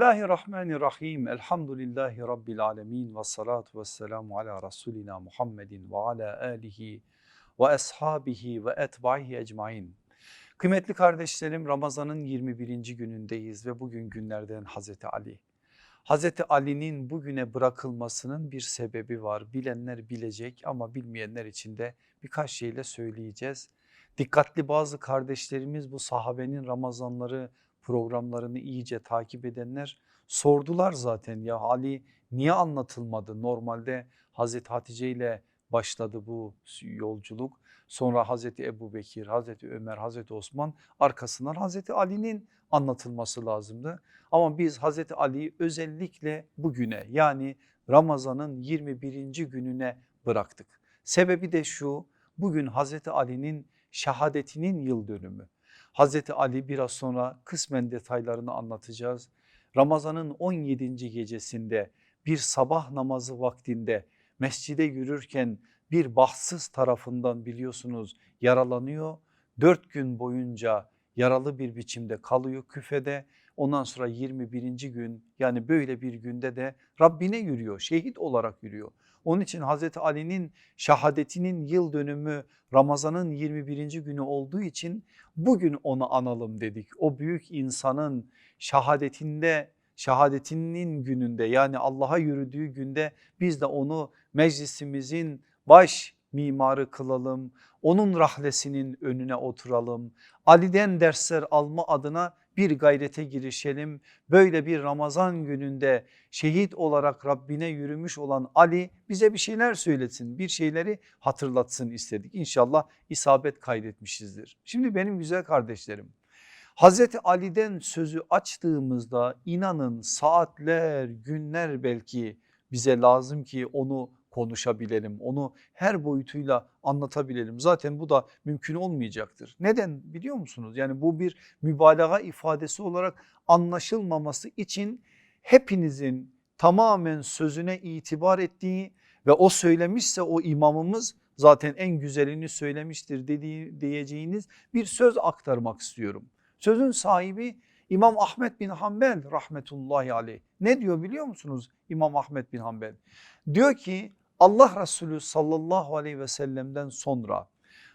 Bismillahirrahmanirrahim. Elhamdülillahi Rabbil alemin. Ve salatu ve selamu ala Resulina Muhammedin ve ala alihi ve ashabihi ve etbaihi ecmain. Kıymetli kardeşlerim Ramazan'ın 21. günündeyiz ve bugün günlerden Hazreti Ali. Hazreti Ali'nin bugüne bırakılmasının bir sebebi var. Bilenler bilecek ama bilmeyenler için de birkaç şeyle söyleyeceğiz. Dikkatli bazı kardeşlerimiz bu sahabenin Ramazanları programlarını iyice takip edenler sordular zaten ya Ali niye anlatılmadı? Normalde Hazreti Hatice ile başladı bu yolculuk. Sonra Hazreti Ebu Bekir, Hazreti Ömer, Hazreti Osman arkasından Hazreti Ali'nin anlatılması lazımdı. Ama biz Hazreti Ali'yi özellikle bugüne yani Ramazan'ın 21. gününe bıraktık. Sebebi de şu bugün Hazreti Ali'nin şehadetinin yıl dönümü. Hazreti Ali biraz sonra kısmen detaylarını anlatacağız. Ramazan'ın 17. gecesinde bir sabah namazı vaktinde mescide yürürken bir bahtsız tarafından biliyorsunuz yaralanıyor. Dört gün boyunca yaralı bir biçimde kalıyor küfede. Ondan sonra 21. gün yani böyle bir günde de Rabbine yürüyor, şehit olarak yürüyor. Onun için Hazreti Ali'nin şehadetinin yıl dönümü Ramazan'ın 21. günü olduğu için bugün onu analım dedik. O büyük insanın şehadetinde şehadetinin gününde yani Allah'a yürüdüğü günde biz de onu meclisimizin baş mimarı kılalım. Onun rahlesinin önüne oturalım. Ali'den dersler alma adına bir gayrete girişelim. Böyle bir Ramazan gününde şehit olarak Rabbine yürümüş olan Ali bize bir şeyler söylesin, bir şeyleri hatırlatsın istedik. İnşallah isabet kaydetmişizdir. Şimdi benim güzel kardeşlerim Hazreti Ali'den sözü açtığımızda inanın saatler, günler belki bize lazım ki onu konuşabilelim. Onu her boyutuyla anlatabilelim. Zaten bu da mümkün olmayacaktır. Neden biliyor musunuz? Yani bu bir mübalağa ifadesi olarak anlaşılmaması için hepinizin tamamen sözüne itibar ettiği ve o söylemişse o imamımız zaten en güzelini söylemiştir dediği, diyeceğiniz bir söz aktarmak istiyorum. Sözün sahibi İmam Ahmet bin Hanbel rahmetullahi aleyh. Ne diyor biliyor musunuz İmam Ahmet bin Hanbel? Diyor ki Allah Resulü sallallahu aleyhi ve sellem'den sonra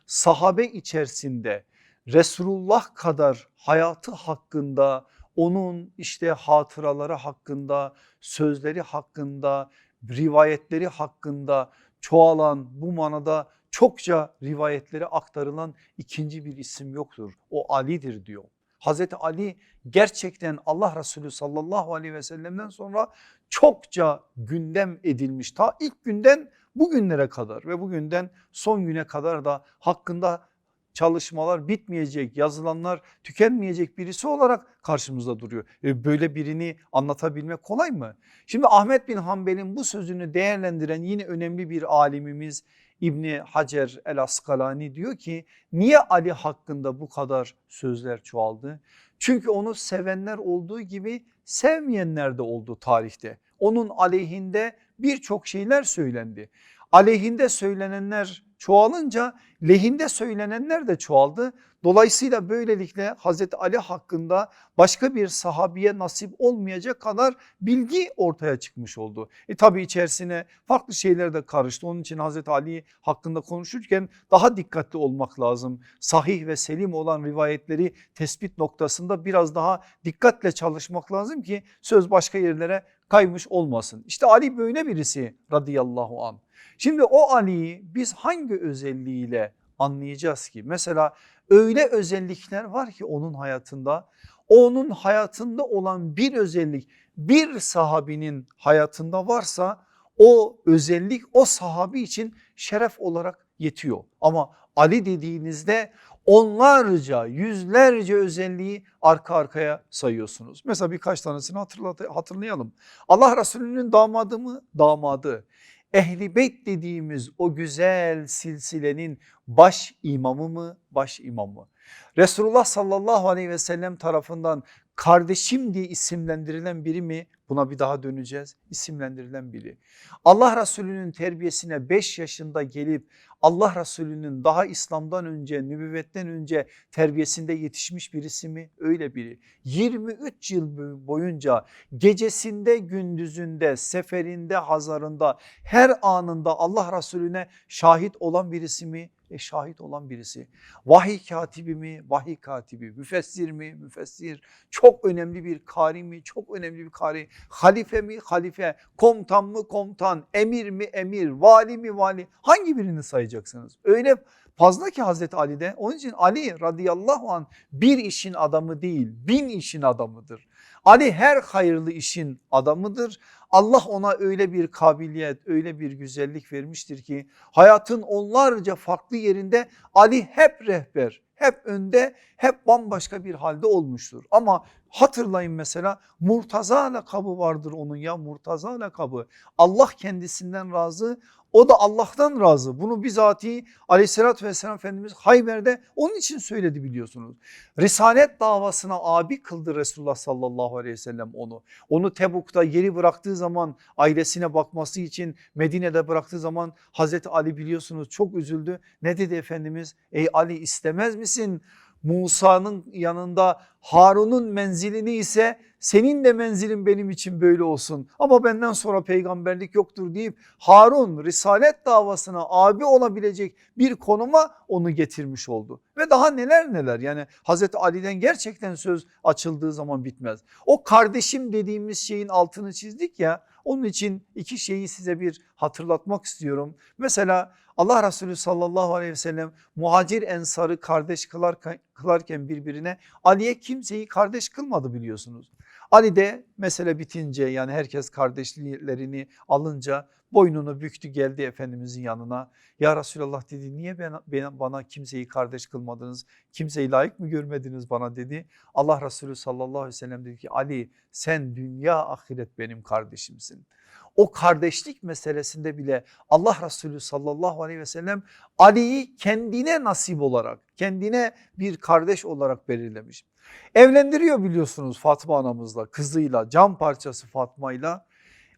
sahabe içerisinde Resulullah kadar hayatı hakkında onun işte hatıraları hakkında sözleri hakkında rivayetleri hakkında çoğalan bu manada çokça rivayetleri aktarılan ikinci bir isim yoktur. O Ali'dir diyor. Hazreti Ali gerçekten Allah Resulü sallallahu aleyhi ve sellem'den sonra çokça gündem edilmiş. Ta ilk günden bugünlere kadar ve bugünden son güne kadar da hakkında çalışmalar bitmeyecek, yazılanlar tükenmeyecek birisi olarak karşımızda duruyor. E, böyle birini anlatabilmek kolay mı? Şimdi Ahmet bin Hanbel'in bu sözünü değerlendiren yine önemli bir alimimiz İbni Hacer el Askalani diyor ki niye Ali hakkında bu kadar sözler çoğaldı? Çünkü onu sevenler olduğu gibi sevmeyenler de oldu tarihte. Onun aleyhinde birçok şeyler söylendi. Aleyhinde söylenenler çoğalınca lehinde söylenenler de çoğaldı. Dolayısıyla böylelikle Hazreti Ali hakkında başka bir sahabiye nasip olmayacak kadar bilgi ortaya çıkmış oldu. E tabi içerisine farklı şeyler de karıştı. Onun için Hazreti Ali hakkında konuşurken daha dikkatli olmak lazım. Sahih ve selim olan rivayetleri tespit noktasında biraz daha dikkatle çalışmak lazım ki söz başka yerlere kaymış olmasın. İşte Ali böyle birisi radıyallahu an. Şimdi o Ali'yi biz hangi özelliğiyle anlayacağız ki? Mesela öyle özellikler var ki onun hayatında onun hayatında olan bir özellik bir sahabinin hayatında varsa o özellik o sahabi için şeref olarak yetiyor. Ama Ali dediğinizde onlarca yüzlerce özelliği arka arkaya sayıyorsunuz. Mesela birkaç tanesini hatırlayalım. Allah Resulü'nün damadı mı? Damadı. Ehli Beyt dediğimiz o güzel silsilenin baş imamı mı? Baş imamı. Resulullah sallallahu aleyhi ve sellem tarafından kardeşim diye isimlendirilen biri mi? Buna bir daha döneceğiz. İsimlendirilen biri. Allah Resulü'nün terbiyesine 5 yaşında gelip Allah Resulü'nün daha İslam'dan önce, nübüvvetten önce terbiyesinde yetişmiş birisi mi? Öyle biri. 23 yıl boyunca gecesinde, gündüzünde, seferinde, hazarında, her anında Allah Resulüne şahit olan birisi mi? E şahit olan birisi. Vahiy katibi mi? Vahiy katibi. Müfessir mi? Müfessir. Çok önemli bir kari mi? Çok önemli bir kari. Halife mi? Halife. Komutan mı? Komutan. Emir mi? Emir. Vali mi? Vali. Hangi birini sayacaksınız? Öyle fazla ki Hazreti Ali'de. Onun için Ali radıyallahu an bir işin adamı değil, bin işin adamıdır. Ali her hayırlı işin adamıdır. Allah ona öyle bir kabiliyet, öyle bir güzellik vermiştir ki hayatın onlarca farklı yerinde Ali hep rehber, hep önde, hep bambaşka bir halde olmuştur. Ama hatırlayın mesela Murtaza lakabı vardır onun ya Murtaza lakabı. Allah kendisinden razı, o da Allah'tan razı. Bunu bizatihi aleyhissalatü vesselam Efendimiz Hayber'de onun için söyledi biliyorsunuz. Risalet davasına abi kıldı Resulullah sallallahu aleyhi ve sellem onu. Onu Tebuk'ta yeri bıraktığı zaman ailesine bakması için Medine'de bıraktığı zaman Hazreti Ali biliyorsunuz çok üzüldü. Ne dedi Efendimiz? Ey Ali istemez misin? Musa'nın yanında Harun'un menzilini ise senin de menzilin benim için böyle olsun ama benden sonra peygamberlik yoktur deyip Harun risalet davasına abi olabilecek bir konuma onu getirmiş oldu. Ve daha neler neler yani Hazreti Ali'den gerçekten söz açıldığı zaman bitmez. O kardeşim dediğimiz şeyin altını çizdik ya onun için iki şeyi size bir hatırlatmak istiyorum. Mesela Allah Resulü sallallahu aleyhi ve sellem muhacir ensarı kardeş kılarken, birbirine Ali'ye kimseyi kardeş kılmadı biliyorsunuz. Ali de mesele bitince yani herkes kardeşlerini alınca boynunu büktü geldi Efendimizin yanına. Ya Resulallah dedi niye ben, bana kimseyi kardeş kılmadınız? Kimseyi layık mı görmediniz bana dedi. Allah Resulü sallallahu aleyhi ve sellem dedi ki Ali sen dünya ahiret benim kardeşimsin. O kardeşlik meselesinde bile Allah Resulü sallallahu aleyhi ve sellem Ali'yi kendine nasip olarak kendine bir kardeş olarak belirlemiş. Evlendiriyor biliyorsunuz Fatma anamızla kızıyla cam parçası Fatma'yla.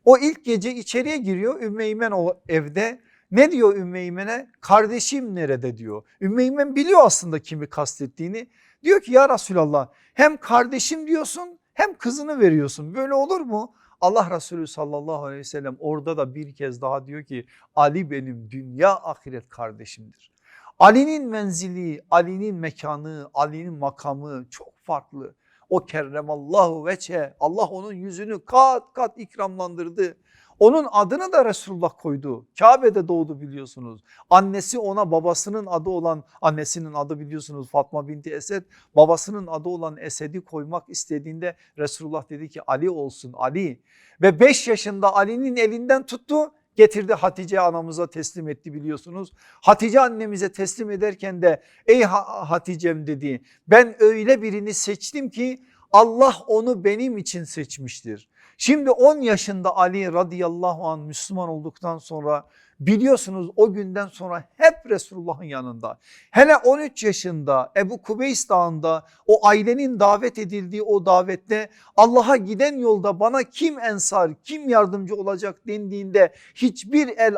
O ilk gece içeriye giriyor Ümmeymen o evde ne diyor Ümmeymen'e kardeşim nerede diyor. Ümmeymen biliyor aslında kimi kastettiğini diyor ki ya Resulallah hem kardeşim diyorsun hem kızını veriyorsun böyle olur mu? Allah Resulü sallallahu aleyhi ve sellem orada da bir kez daha diyor ki Ali benim dünya ahiret kardeşimdir. Ali'nin menzili, Ali'nin mekanı, Ali'nin makamı çok farklı. O kerremallahu veçe Allah onun yüzünü kat kat ikramlandırdı. Onun adını da Resulullah koydu. Kabe'de doğdu biliyorsunuz. Annesi ona babasının adı olan annesinin adı biliyorsunuz Fatma binti Esed. Babasının adı olan Esed'i koymak istediğinde Resulullah dedi ki Ali olsun Ali. Ve 5 yaşında Ali'nin elinden tuttu getirdi Hatice anamıza teslim etti biliyorsunuz. Hatice annemize teslim ederken de ey Hatice'm dedi ben öyle birini seçtim ki Allah onu benim için seçmiştir. Şimdi 10 yaşında Ali radıyallahu an Müslüman olduktan sonra biliyorsunuz o günden sonra hep Resulullah'ın yanında. Hele 13 yaşında Ebu Kubeys dağında o ailenin davet edildiği o davette Allah'a giden yolda bana kim ensar kim yardımcı olacak dendiğinde hiçbir el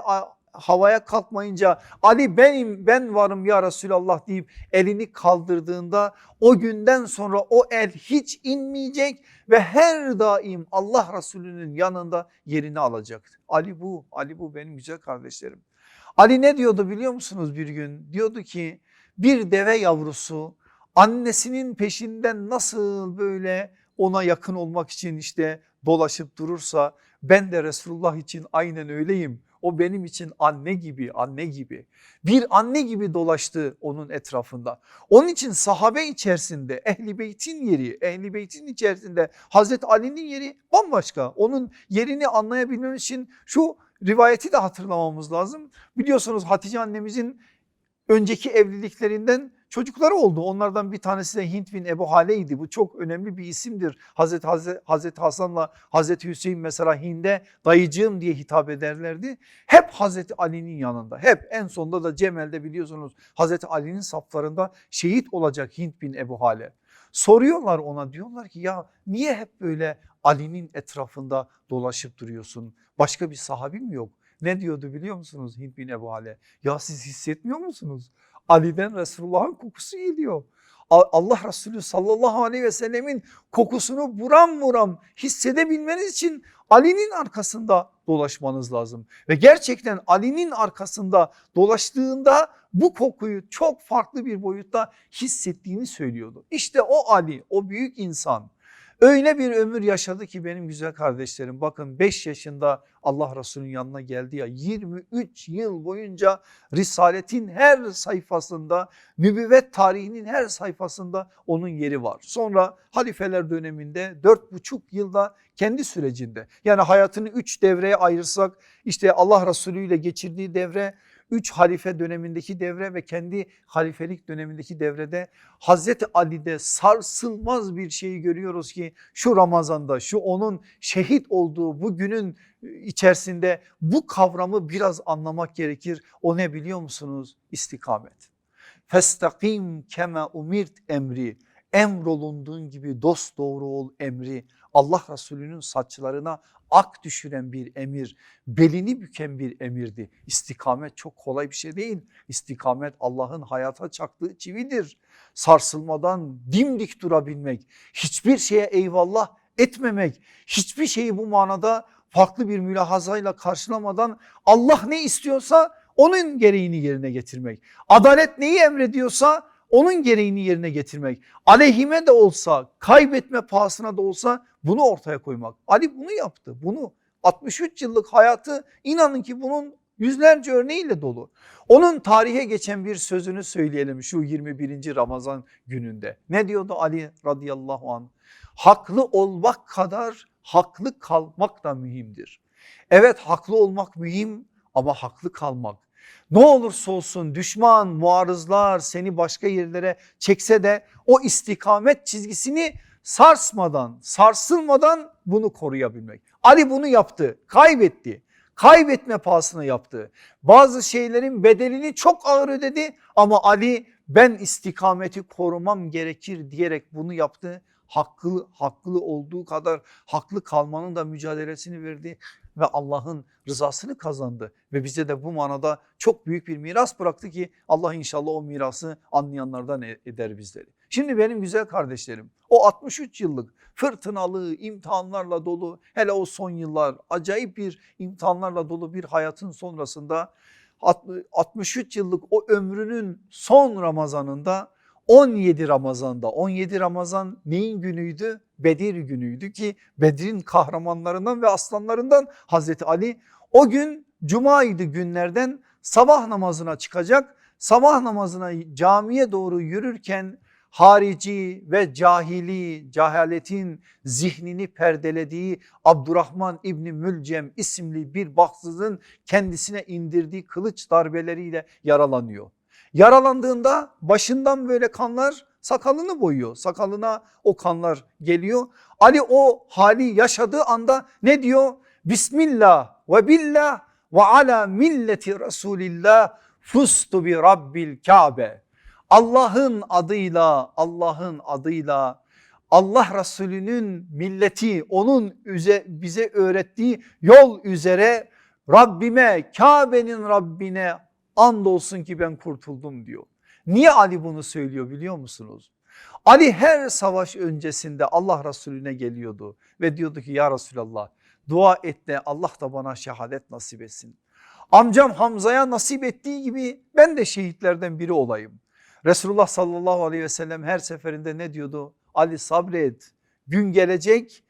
havaya kalkmayınca Ali benim ben varım ya Resulallah deyip elini kaldırdığında o günden sonra o el hiç inmeyecek ve her daim Allah Resulü'nün yanında yerini alacak. Ali bu, Ali bu benim güzel kardeşlerim. Ali ne diyordu biliyor musunuz bir gün? Diyordu ki bir deve yavrusu annesinin peşinden nasıl böyle ona yakın olmak için işte dolaşıp durursa ben de Resulullah için aynen öyleyim. O benim için anne gibi anne gibi bir anne gibi dolaştı onun etrafında. Onun için sahabe içerisinde ehli beytin yeri ehli beytin içerisinde Hazreti Ali'nin yeri bambaşka. Onun yerini anlayabilmemiz için şu rivayeti de hatırlamamız lazım. Biliyorsunuz Hatice annemizin önceki evliliklerinden çocukları oldu. Onlardan bir tanesi de Hint bin Ebu Hale'ydi. Bu çok önemli bir isimdir. Hazreti, Hazreti, Hazreti Hasan'la Hazreti Hüseyin mesela Hind'e dayıcığım diye hitap ederlerdi. Hep Hazreti Ali'nin yanında. Hep en sonunda da Cemel'de biliyorsunuz Hazreti Ali'nin saflarında şehit olacak Hint bin Ebu Hale. Soruyorlar ona diyorlar ki ya niye hep böyle Ali'nin etrafında dolaşıp duruyorsun? Başka bir sahabi mi yok? Ne diyordu biliyor musunuz Hint bin Ebu Hale? Ya siz hissetmiyor musunuz? Ali'den Resulullah'ın kokusu geliyor. Allah Resulü sallallahu aleyhi ve sellemin kokusunu buram buram hissedebilmeniz için Ali'nin arkasında dolaşmanız lazım. Ve gerçekten Ali'nin arkasında dolaştığında bu kokuyu çok farklı bir boyutta hissettiğini söylüyordu. İşte o Ali o büyük insan Öyle bir ömür yaşadı ki benim güzel kardeşlerim. Bakın 5 yaşında Allah Resulü'nün yanına geldi ya. 23 yıl boyunca Risaletin her sayfasında nübüvvet tarihinin her sayfasında onun yeri var. Sonra halifeler döneminde 4,5 yılda kendi sürecinde. Yani hayatını 3 devreye ayırsak işte Allah Resulü ile geçirdiği devre 3 halife dönemindeki devre ve kendi halifelik dönemindeki devrede Hazreti Ali'de sarsılmaz bir şeyi görüyoruz ki şu Ramazan'da şu onun şehit olduğu bu günün içerisinde bu kavramı biraz anlamak gerekir. O ne biliyor musunuz? İstikamet. Festakim kema umirt emri emrolunduğun gibi dost doğru ol emri Allah Resulü'nün saçlarına ak düşüren bir emir, belini büken bir emirdi. İstikamet çok kolay bir şey değil. İstikamet Allah'ın hayata çaktığı çividir. Sarsılmadan dimdik durabilmek, hiçbir şeye eyvallah etmemek, hiçbir şeyi bu manada farklı bir mülahazayla karşılamadan Allah ne istiyorsa onun gereğini yerine getirmek. Adalet neyi emrediyorsa onun gereğini yerine getirmek. Aleyhime de olsa kaybetme pahasına da olsa bunu ortaya koymak. Ali bunu yaptı bunu 63 yıllık hayatı inanın ki bunun yüzlerce örneğiyle dolu. Onun tarihe geçen bir sözünü söyleyelim şu 21. Ramazan gününde. Ne diyordu Ali radıyallahu an? Haklı olmak kadar haklı kalmak da mühimdir. Evet haklı olmak mühim ama haklı kalmak ne olursa olsun düşman, muarızlar seni başka yerlere çekse de o istikamet çizgisini sarsmadan, sarsılmadan bunu koruyabilmek. Ali bunu yaptı, kaybetti. Kaybetme pahasına yaptı. Bazı şeylerin bedelini çok ağır ödedi ama Ali ben istikameti korumam gerekir diyerek bunu yaptı. Haklı, haklı olduğu kadar haklı kalmanın da mücadelesini verdi ve Allah'ın rızasını kazandı ve bize de bu manada çok büyük bir miras bıraktı ki Allah inşallah o mirası anlayanlardan e- eder bizleri. Şimdi benim güzel kardeşlerim o 63 yıllık fırtınalı imtihanlarla dolu hele o son yıllar acayip bir imtihanlarla dolu bir hayatın sonrasında 63 yıllık o ömrünün son Ramazanında 17 Ramazan'da 17 Ramazan neyin günüydü? Bedir günüydü ki Bedir'in kahramanlarından ve aslanlarından Hazreti Ali o gün cumaydı günlerden sabah namazına çıkacak. Sabah namazına camiye doğru yürürken harici ve cahili cehaletin zihnini perdelediği Abdurrahman İbni Mülcem isimli bir bahtsızın kendisine indirdiği kılıç darbeleriyle yaralanıyor. Yaralandığında başından böyle kanlar sakalını boyuyor. Sakalına o kanlar geliyor. Ali o hali yaşadığı anda ne diyor? Bismillah ve billah ve ala milleti Resulillah fustu bi rabbil Kabe. Allah'ın adıyla Allah'ın adıyla Allah Resulü'nün milleti onun bize öğrettiği yol üzere Rabbime Kabe'nin Rabbine andolsun ki ben kurtuldum diyor. Niye Ali bunu söylüyor biliyor musunuz? Ali her savaş öncesinde Allah Resulüne geliyordu ve diyordu ki ya Resulallah dua et de Allah da bana şehadet nasip etsin. Amcam Hamza'ya nasip ettiği gibi ben de şehitlerden biri olayım. Resulullah sallallahu aleyhi ve sellem her seferinde ne diyordu? Ali sabret gün gelecek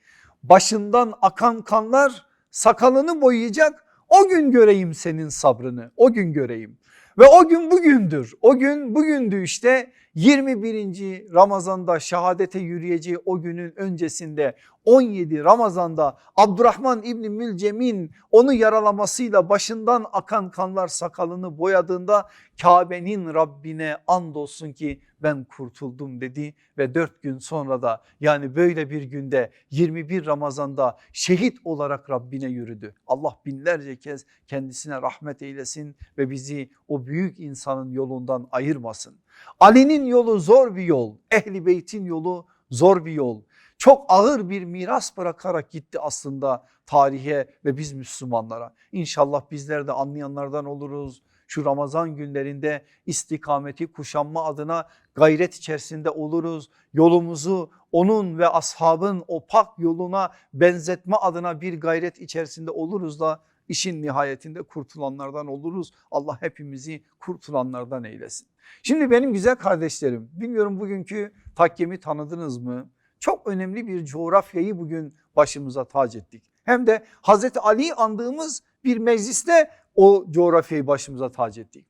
başından akan kanlar sakalını boyayacak o gün göreyim senin sabrını o gün göreyim. Ve o gün bugündür. O gün bugündü işte 21. Ramazan'da şehadete yürüyeceği o günün öncesinde 17 Ramazan'da Abdurrahman İbni Mülcem'in onu yaralamasıyla başından akan kanlar sakalını boyadığında Kabe'nin Rabbine andolsun ki ben kurtuldum dedi ve dört gün sonra da yani böyle bir günde 21 Ramazan'da şehit olarak Rabbine yürüdü. Allah binlerce kez kendisine rahmet eylesin ve bizi o büyük insanın yolundan ayırmasın. Ali'nin yolu zor bir yol, Ehli Beyt'in yolu zor bir yol. Çok ağır bir miras bırakarak gitti aslında tarihe ve biz Müslümanlara. İnşallah bizler de anlayanlardan oluruz. Şu Ramazan günlerinde istikameti kuşanma adına gayret içerisinde oluruz. Yolumuzu onun ve ashabın o pak yoluna benzetme adına bir gayret içerisinde oluruz da işin nihayetinde kurtulanlardan oluruz. Allah hepimizi kurtulanlardan eylesin. Şimdi benim güzel kardeşlerim bilmiyorum bugünkü takkemi tanıdınız mı? Çok önemli bir coğrafyayı bugün başımıza tac ettik. Hem de Hazreti Ali'yi andığımız bir mecliste o coğrafyayı başımıza tac ettik.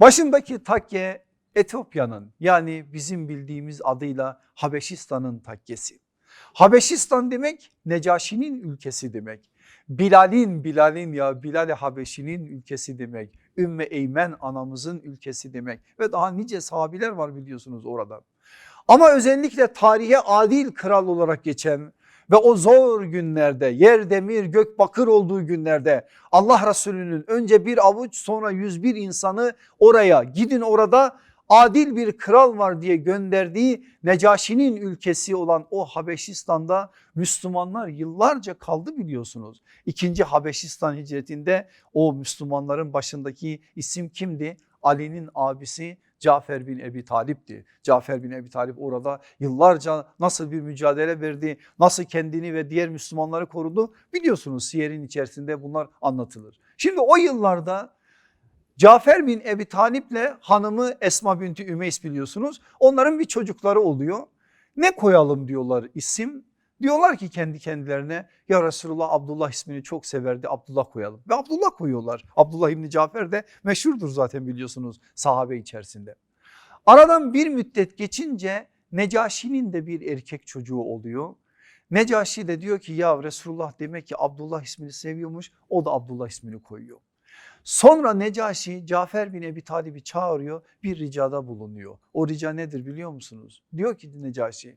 Başındaki takke Etiyopya'nın yani bizim bildiğimiz adıyla Habeşistan'ın takkesi. Habeşistan demek Necaşi'nin ülkesi demek. Bilal'in Bilal'in ya Bilal-i Habeşi'nin ülkesi demek. Ümmü Eymen anamızın ülkesi demek ve daha nice sahabiler var biliyorsunuz orada. Ama özellikle tarihe adil kral olarak geçen ve o zor günlerde yer demir gök bakır olduğu günlerde Allah Resulü'nün önce bir avuç sonra 101 insanı oraya gidin orada adil bir kral var diye gönderdiği Necaşi'nin ülkesi olan o Habeşistan'da Müslümanlar yıllarca kaldı biliyorsunuz. İkinci Habeşistan hicretinde o Müslümanların başındaki isim kimdi? Ali'nin abisi Cafer bin Ebi Talip'ti. Cafer bin Ebi Talip orada yıllarca nasıl bir mücadele verdi, nasıl kendini ve diğer Müslümanları korudu biliyorsunuz siyerin içerisinde bunlar anlatılır. Şimdi o yıllarda Cafer bin Ebi Talip'le hanımı Esma binti Ümeys biliyorsunuz. Onların bir çocukları oluyor. Ne koyalım diyorlar isim. Diyorlar ki kendi kendilerine ya Resulullah Abdullah ismini çok severdi Abdullah koyalım. Ve Abdullah koyuyorlar. Abdullah İbni Cafer de meşhurdur zaten biliyorsunuz sahabe içerisinde. Aradan bir müddet geçince Necaşi'nin de bir erkek çocuğu oluyor. Necaşi de diyor ki ya Resulullah demek ki Abdullah ismini seviyormuş o da Abdullah ismini koyuyor. Sonra Necaşi Cafer bin Ebi Talib'i çağırıyor bir ricada bulunuyor. O rica nedir biliyor musunuz? Diyor ki Necaşi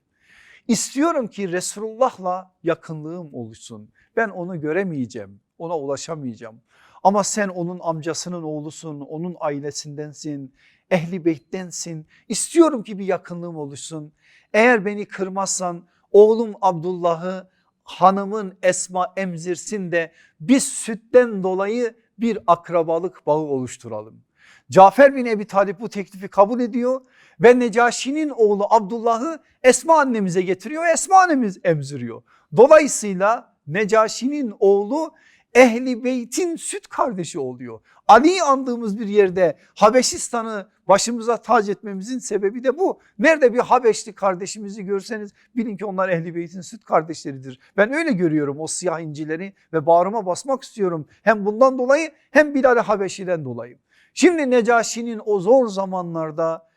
istiyorum ki Resulullah'la yakınlığım oluşsun. Ben onu göremeyeceğim ona ulaşamayacağım. Ama sen onun amcasının oğlusun onun ailesindensin ehli beyttensin. İstiyorum ki bir yakınlığım oluşsun. Eğer beni kırmazsan oğlum Abdullah'ı hanımın Esma emzirsin de biz sütten dolayı bir akrabalık bağı oluşturalım. Cafer bin Ebi Talip bu teklifi kabul ediyor ve Necaşi'nin oğlu Abdullah'ı Esma annemize getiriyor. Esma annemiz emziriyor. Dolayısıyla Necaşi'nin oğlu Ehli Beyt'in süt kardeşi oluyor. Ali'yi andığımız bir yerde Habeşistan'ı başımıza tac etmemizin sebebi de bu. Nerede bir Habeşli kardeşimizi görseniz bilin ki onlar Ehli Beyt'in süt kardeşleridir. Ben öyle görüyorum o siyah incileri ve bağrıma basmak istiyorum. Hem bundan dolayı hem Bilal-i Habeşi'den dolayı. Şimdi Necaşi'nin o zor zamanlarda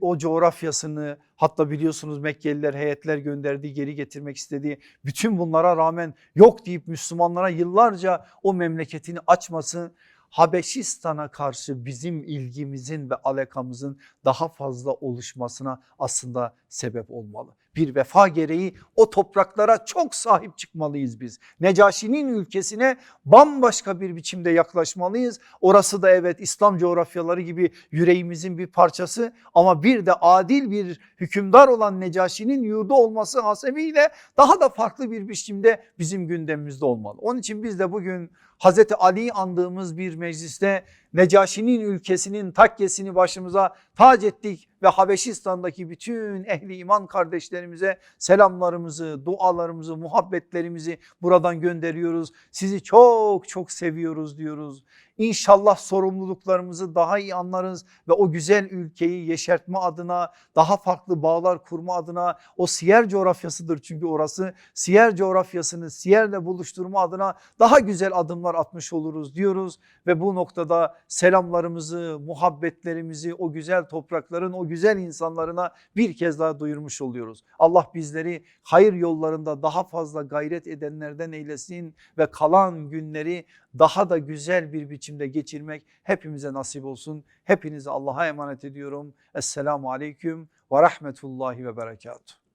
o coğrafyasını hatta biliyorsunuz Mekkeliler heyetler gönderdiği geri getirmek istediği bütün bunlara rağmen yok deyip Müslümanlara yıllarca o memleketini açması Habeşistan'a karşı bizim ilgimizin ve alakamızın daha fazla oluşmasına aslında sebep olmalı. Bir vefa gereği o topraklara çok sahip çıkmalıyız biz. Necaşi'nin ülkesine bambaşka bir biçimde yaklaşmalıyız. Orası da evet İslam coğrafyaları gibi yüreğimizin bir parçası ama bir de adil bir hükümdar olan Necaşi'nin yurdu olması hasebiyle daha da farklı bir biçimde bizim gündemimizde olmalı. Onun için biz de bugün Hazreti Ali'yi andığımız bir mecliste Necaşi'nin ülkesinin takkesini başımıza tac ettik ve Habeşistan'daki bütün ehli iman kardeşlerimize selamlarımızı, dualarımızı, muhabbetlerimizi buradan gönderiyoruz. Sizi çok çok seviyoruz diyoruz. İnşallah sorumluluklarımızı daha iyi anlarız ve o güzel ülkeyi yeşertme adına daha farklı bağlar kurma adına o siyer coğrafyasıdır çünkü orası siyer coğrafyasını siyerle buluşturma adına daha güzel adımlar atmış oluruz diyoruz ve bu noktada selamlarımızı, muhabbetlerimizi o güzel toprakların o güzel insanlarına bir kez daha duyurmuş oluyoruz. Allah bizleri hayır yollarında daha fazla gayret edenlerden eylesin ve kalan günleri daha da güzel bir biçimde geçirmek hepimize nasip olsun. Hepinizi Allah'a emanet ediyorum. Esselamu Aleyküm ve Rahmetullahi ve Berekatuhu.